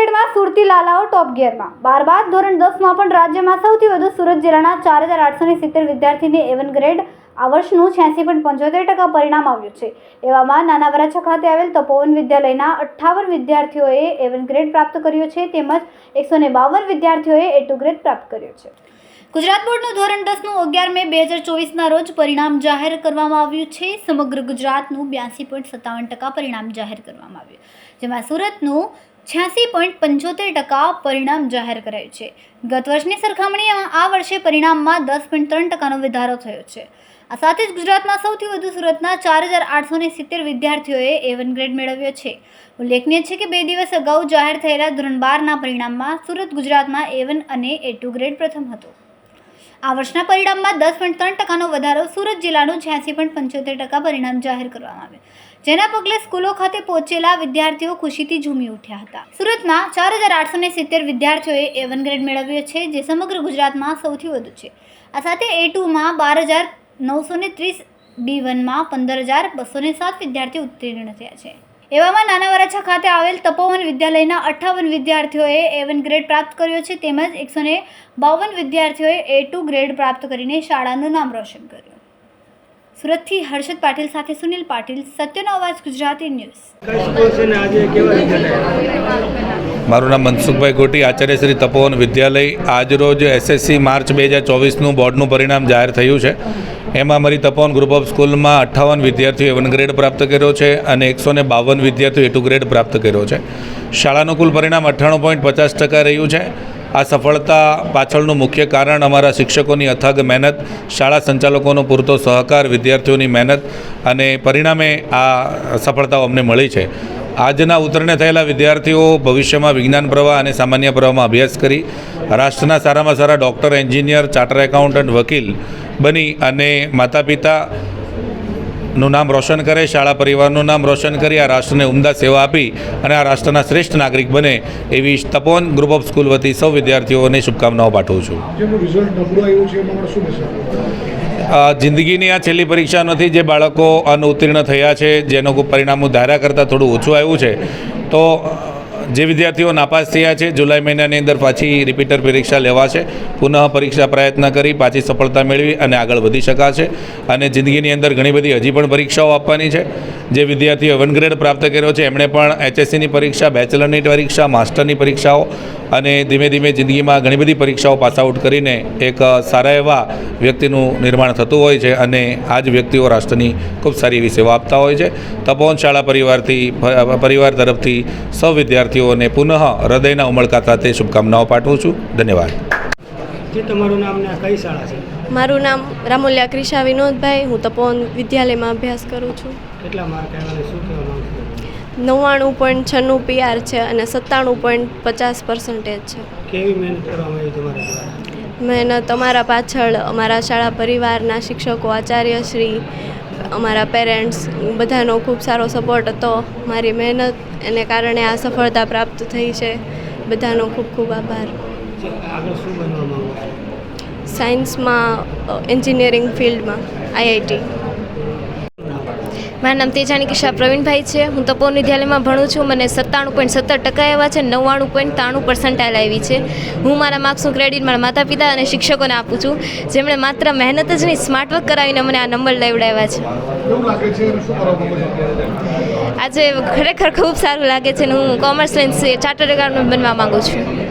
ગ્રેડમાં સુરતી લાલાઓ ટોપ ગિયરમાં. બાર બાદ ધોરણ દસમાં પણ રાજ્યમાં સૌથી વધુ સુરત જિલ્લાના ચાર હજાર આઠસો સિત્તેર વિદ્યાર્થીને એવન ગ્રેડ આ વર્ષનું છ્યાસી પોઈન્ટ પંચોતેર ટકા પરિણામ આવ્યું છે. એવામાં નાના વરાછા ખાતે આવેલ તપોવન વિદ્યાલયના અઠ્ઠાવન વિદ્યાર્થીઓએ એવન ગ્રેડ પ્રાપ્ત કર્યો છે, તેમજ એકસો ને બાવન વિદ્યાર્થીઓએ એ ટુ ગ્રેડ પ્રાપ્ત કર્યો છે. ગુજરાત બોર્ડનું ધોરણ દસનું અગિયાર મે બે હજાર ચોવીસના રોજ પરિણામ જાહેર કરવામાં આવ્યું છે. સમગ્ર ગુજરાતનું બ્યાસી પોઈન્ટ સત્તાવન ટકા પરિણામ જાહેર કરવામાં આવ્યું. જેમાં સુરતનું છ્યાસી પોઈન્ટ પંચોતેર ટકા પરિણામ જાહેર કરાયું છે. ગત વર્ષની સરખામણીમાં આ વર્ષે પરિણામમાં દસ પોઈન્ટ ત્રણ ટકાનો વધારો થયો છે. આ સાથે જ ગુજરાતમાં સૌથી વધુ સુરતના ચાર હજાર આઠસો સિત્તેર વિદ્યાર્થીઓએ એ વન ગ્રેડ મેળવ્યો છે. ઉલ્લેખનીય છે કે બે દિવસ અગાઉ જાહેર થયેલા ધોરણ બારના પરિણામમાં સુરત ગુજરાતમાં એ વન અને એ ટુ ગ્રેડ પ્રથમ હતો. આ વર્ષના પરિણામમાં દસ પોઈન્ટ ત્રણ ટકાનો વધારો સુરત જિલ્લાનું છ્યાસી પોઈન્ટ પંચોતેર ટકા પરિણામ જાહેર કરવામાં આવ્યું. જેના પગલે સ્કૂલો ખાતે પહોંચેલા વિદ્યાર્થીઓ ખુશીથી ઝૂમી ઉઠ્યા હતા. સુરતમાં ચાર હજાર આઠસો સિત્તેર વિદ્યાર્થીઓએ એ વન ગ્રેડ મેળવ્યો છે, જે સમગ્ર ગુજરાતમાં સૌથી વધુ છે. આ સાથે એ ટુમાં બાર હજાર નવસો ને ત્રીસ બી વનમાં પંદર હજાર બસો ને સાત વિદ્યાર્થીઓ ઉત્તીર્ણ થયા છે. એવામાં નાના વરાછા ખાતે આવેલ તપોવન વિદ્યાલયના અઠ્ઠાવન વિદ્યાર્થીઓએ એવન ગ્રેડ પ્રાપ્ત કર્યો છે. તેમજ એકસો ને બાવન વિદ્યાર્થીઓએ એ ટુ ગ્રેડ પ્રાપ્ત કરીને શાળાનું નામ રોશન કર્યું. સુરતથી હર્ષદ પાટીલ સાથે સુનિલ પાટીલ સત્યનો અવાજ ગુજરાતી ન્યૂઝ. મારું નામ મનસુખભાઈ ગોટી આચાર્ય શ્રી તપોવન વિદ્યાલય. આજરોજ એસએસસી માર્ચ બે હજાર ચોવીસનું બોર્ડનું પરિણામ જાહેર થયું છે. એમાં અમારી તપોવન ગ્રુપ ઓફ સ્કૂલમાં અઠ્ઠાવન વિદ્યાર્થીઓએ વન ગ્રેડ પ્રાપ્ત કર્યો છે અને એકસો ને બાવન વિદ્યાર્થીઓએ ટુ ગ્રેડ પ્રાપ્ત કર્યો છે. શાળાનું કુલ પરિણામ અઠ્ઠાણું પોઈન્ટ પચાસ ટકા રહ્યું છે. આ સફળતા પાછળનું મુખ્ય કારણ અમારા શિક્ષકોની અથાગ મહેનત, શાળા સંચાલકોનો પૂરતો સહકાર, વિદ્યાર્થીઓની મહેનત અને પરિણામે આ સફળતાઓ અમને મળી છે. આજના ઉતરણે થયેલા વિદ્યાર્થીઓ ભવિષ્યમાં વિજ્ઞાન પ્રવાહ અને સામાન્ય પ્રવાહમાં અભ્યાસ કરી રાષ્ટ્રના સારામાં સારા ડૉક્ટર, એન્જિનિયર, ચાર્ટર એકાઉન્ટન્ટ, વકીલ બની અને માતા પિતાનું નામ રોશન કરે, શાળા પરિવારનું નામ રોશન કરી, આ રાષ્ટ્રને ઉમદા સેવા આપી અને આ રાષ્ટ્રના શ્રેષ્ઠ નાગરિક બને એવી તપોન ગ્રુપ ઓફ સ્કૂલ વતી સૌ વિદ્યાર્થીઓને શુભકામનાઓ પાઠવું છું. જિંદગીની આ છેલ્લી પરીક્ષા નથી જે બાળકો અનઉત્તીર્ણ થયા છે, જેનું પરિણામો ધાર્યા કરતાં થોડું ઓછું આવ્યું છે. તો, જે વિદ્યાર્થીઓ નાપાસ થયા છે, જુલાઈ મહિનાની અંદર પાછી રિપીટર પરીક્ષા લેવાશે. પુનઃ પરીક્ષા પ્રયત્ન કરી, પાછી સફળતા મેળવી અને આગળ વધી શકાશે. અને જિંદગીની અંદર ઘણી બધી હજી પણ પરીક્ષાઓ આપવાની છે. જે વિદ્યાર્થીઓ વન ગ્રેડ પ્રાપ્ત કર્યો છે, એમણે પણ એચએસસીની પરીક્ષા, બેચલરની પરીક્ષા, માસ્ટરની પરીક્ષાઓ અને ધીમે ધીમે જિંદગીમાં ઘણી બધી પરીક્ષાઓ પાસ આઉટ કરીને એક સારા એવા વ્યક્તિનું નિર્માણ થતું હોય છે અને આ જ વ્યક્તિઓ રાષ્ટ્રની ખૂબ સારી એવી સેવા આપતા હોય છે. તપોવન શાળા પરિવારથી પરિવાર તરફથી સૌ વિદ્યાર્થીઓને પુનઃ હૃદયના ઉમળકા સાથે શુભકામનાઓ પાઠવું છું. ધન્યવાદ. તમારું નામ કઈ શાળા છે? મારું નામ રામુલ્યા ક્રિશા વિનોદભાઈ. હું તપોવન વિદ્યાલયમાં અભ્યાસ કરું છું. કેટલા માર્ક આવ્યા શું કહેવા નવ્વાણું પોઈન્ટ છન્નું પીઆર છે અને સત્તાણું પોઈન્ટ પચાસ પર્સન્ટેજ છે. કેવી મહેનત કરવામાં આવી તમારા દ્વારા? મહેનત અમારા પાછળ અમારા શાળા પરિવારના શિક્ષકો આચાર્યશ્રી અમારા પેરેન્ટ્સ બધાનો ખૂબ સારો સપોર્ટ હતો. મારી મહેનત એને કારણે આ સફળતા પ્રાપ્ત થઈ છે. બધાનો ખૂબ ખૂબ આભાર. સાયન્સમાં એન્જિનિયરિંગ ફિલ્ડમાં આઈઆઈટી મારું નામ તેજાની કિશા પ્રવીણભાઈ છે. હું તપોર વિદ્યાલયમાં ભણું છું. મને સત્તાણું પોઈન્ટ સત્તર ટકા આવ્યા છે નવ્વાણું પોઈન્ટ ત્રાણું પર્સન્ટાઇલ આવી છે. હું મારા માર્ક્સનું ક્રેડિટ મારા માતા પિતા અને શિક્ષકોને આપું છું. જેમણે માત્ર મહેનત જ નહીં સ્માર્ટ વર્ક કરાવીને મને આ નંબર લેવડાવ્યા છે. આજે ખરેખર ખૂબ સારું લાગે છે અને હું કોમર્સ લઈને ચાર્ટર્ડ એકાઉન્ટ બનવા માગું છું.